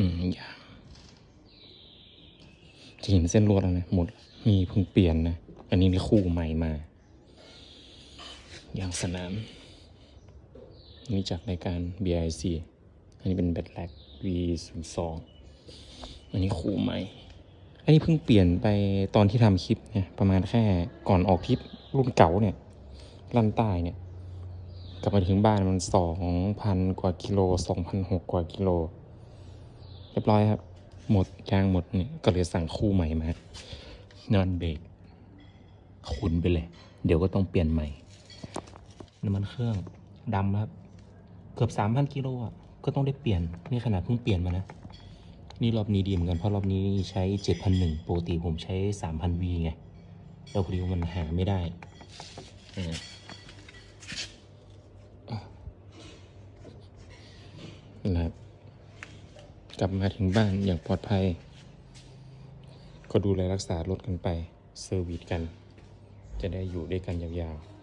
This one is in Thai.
อืมยาจะเห็นเส้นลวดแล้วนะหมดนี่เพิ่งเปลี่ยนนะ อันนี้นี่คู่ใหม่มายางสนาม นี่จากรายการ BIC อันนี้เป็นแบตแลก V02 อันนี้คู่ใหม่ อันนี้เพิ่งเปลี่ยนไปตอนที่ทำคลิปเนี่ยประมาณแค่ก่อนออกคลิปรุ่นเก่าเนี่ยลั่นใต้เนี่ย กลับมาถึงบ้านมันสองพันกว่ากิโลสองพันหกกว่ากิโล เรียบร้อยครับ หมดยางหมดเนี่ยก็เลยสั่งคู่ใหม่มานอนเบรกขุนไปเลย เดี๋ยวก็ต้องเปลี่ยนใหม่น้ำมันเครื่องดำครับ เกือบสามพันกิโลอะก็ต้องได้เปลี่ยนนี่ขนาดเพิ่งเปลี่ยนมานะ นี่รอบนี้ดีเหมือนกันเพราะรอบนี้ใช้เจ็ดพันหนึ่งปกติผมใช้สามพันวีไงแล้วพอดีว่ามันหาไม่ได้อ่านะครับ กลับมาถึงบ้านอย่างปลอดภัย ก็ดูแลรักษารถกันไปเซอร์วิสกัน จะได้อยู่ด้วยกันยาวๆ